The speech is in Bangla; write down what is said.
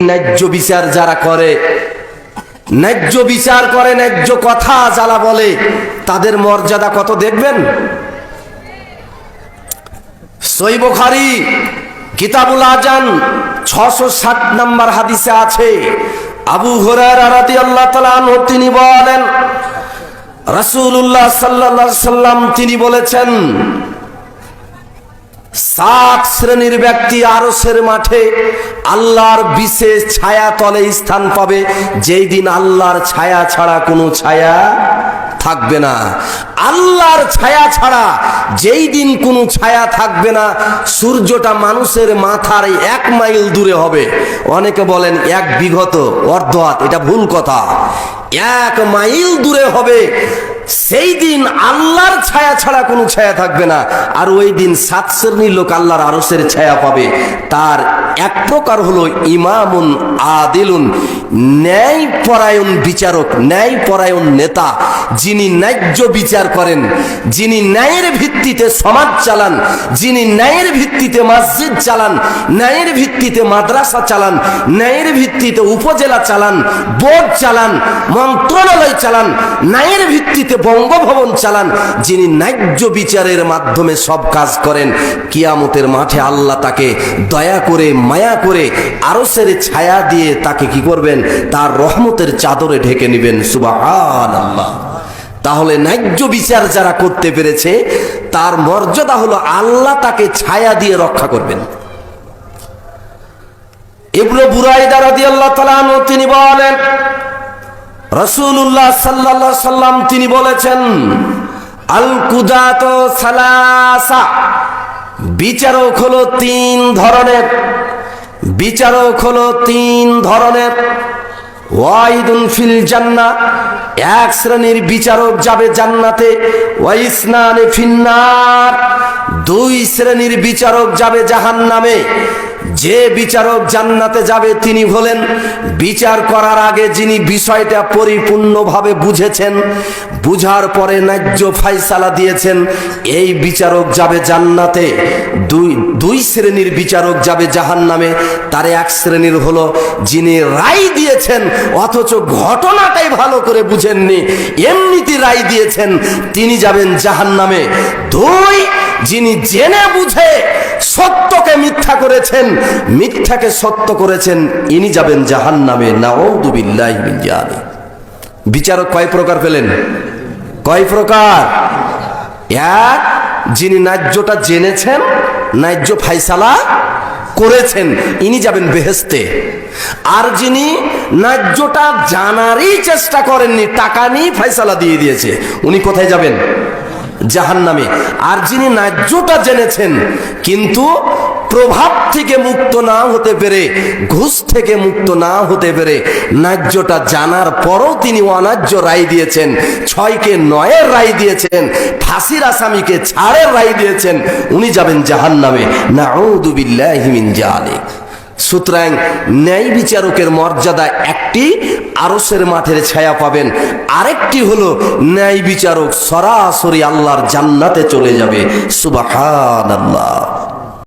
ন্যায্য বিচার যারা করে, ন্যায্য বিচার করে, ন্যায্য কথা যারা বলে, তাদের মর্যাদা কত দেখবেন? সৈবখারি কিতাবুল আজান, ছশো ষাট নম্বর হাদিসে আছে। আবু হরার আল্লাহ তালা তিনি বলেন, রাসূলুল্লাহ সাল্লাল্লাহু আলাইহি সাল্লাম তিনি বলেছেন সাত শ্রেণির ব্যক্তি আরসের মাঠে আল্লাহর বিশেষ ছায়া তলে স্থান পাবে। যেই দিন আল্লাহর ছায়া ছাড়া কোনো ছায়া থাকবে না। আল্লাহর ছায়া ছাড়া যেই দিন কোনো ছায়া থাকবে না, সূর্যটা মানুষের মাথার এক মাইল দূরে হবে। অনেকে বলেন এক বিঘত অর্ধ হাত এটা ভুল কথা। এক মাইল দূরে হবে সেই দিন আল্লাহর ছায়া ছাড়া কোনো ছায়া থাকবে না। আর ওই দিন সাত শ্রেণির লোক আল্লাহর আরসের ছায়া পাবে। তার এক প্রকার হলো ইমামুন আদিলুন ন্যায় পরায়ণ বিচারক ন্যায় পরায়ণ নেতা, যিনি ন্যায্য বিচার করেন, যিনি ন্যায়ের ভিত্তিতে সমাজ চালান, যিনি ন্যায়ের ভিত্তিতে মসজিদ চালান, ন্যায়ের ভিত্তিতে মাদ্রাসা চালান, ন্যায়ের ভিত্তিতে উপজেলা চালান, বোর্ড চালান, মন্ত্রণালয় চালান, ন্যায়ের ভিত্তিতে বঙ্গভবন চালান, যিনি ন্যায্য বিচারের মাধ্যমে সব কাজ করেন, কিয়ামতের মাঠে আল্লাহ তাকে দয়া করে, মায়া করে আরসের ছায়া দিয়ে তাকে কি করবেন? তার রহমতের চাদরে ঢেকে নেবেন সুবাহান আল্লাহ তাহলে ন্যায্য বিচার যারা করতে পেরেছে, তার মর্যাদা হলো আল্লাহ তাকে ছায়া দিয়ে রক্ষা করবেন। ইবনু বুরাইদা রাদিয়াল্লাহু তাআলা আনহু, তিনি বলেন রাসূলুল্লাহ সাল্লাল্লাহু আলাইহি সাল্লাম তিনি বলেছেন আল কুদাত সালাসা, বিচারক হলো তিন ধরনের, বিচারক হলো তিন ধরনের। ওয়াইদুন ফিল জান্নাহ এক শ্রেণির বিচারক যাবে জান্নাতে। ওয়াইসনানে ফিন্নার দুই শ্রেণির বিচারক যাবে জাহান্নামে। যে বিচারক জান্নাতে যাবে, তিনি হলেন বিচার করার আগে যিনি বিষয়টা পরিপূর্ণভাবে বুঝেছেন, বুঝার পরে ন্যায্য ফাইসালা দিয়েছেন, এই বিচারক যাবে জান্নাতে। দুই দুই শ্রেণির বিচারক যাবে জাহান্নামে, তার এক শ্রেণির হলো যিনি রায় দিয়েছেন, অথচ ঘটনাটাই ভালো করে বুঝেননি, এমনিতে রায় দিয়েছেন, তিনি যাবেন জাহান্নামে। দুই যিনি জেনে বুঝে সত্যকে মিথ্যা করেছেন, মিথ্যাকে সত্য করেছেন, ইনি যাবেন জাহান নামে বিচারক কয় প্রকার পেলেন? কয় প্রকার? এক, যিনি ন্যায্যটা জেনেছেন, ন্যায্য ফাইসালা করেছেন, ইনি যাবেন বেহেস্তে আর যিনি ন্যায্যটা জানারই চেষ্টা করেননি, টাকা নিয়ে ফাইসালা দিয়ে দিয়েছে, উনি কোথায় যাবেন? জাহান নামে আর যিনি ন্যায্যটা জেনেছেন, কিন্তু প্রভাব থেকে মুক্ত না হতে পেরে, ঘুষ থেকে মুক্ত না হতে পেরে ন্যায্যটা জানার পরও তিনি অন্যায্য রায় দিয়েছেন, ছয়কে নয়ের রায় দিয়েছেন, ফাঁসির আসামিকে ছাড়ের রায় দিয়েছেন, উনি যাবেন জাহান নামে না জালিক সুতরাং ন্যায় বিচারকের মর্যাদা একটি, আরসের মাঠের ছায়া পাবেন। আরেকটি হলো, ন্যায় বিচারক সরাসরি আল্লাহর জান্নাতে চলে যাবে। সুবাহান আল্লাহ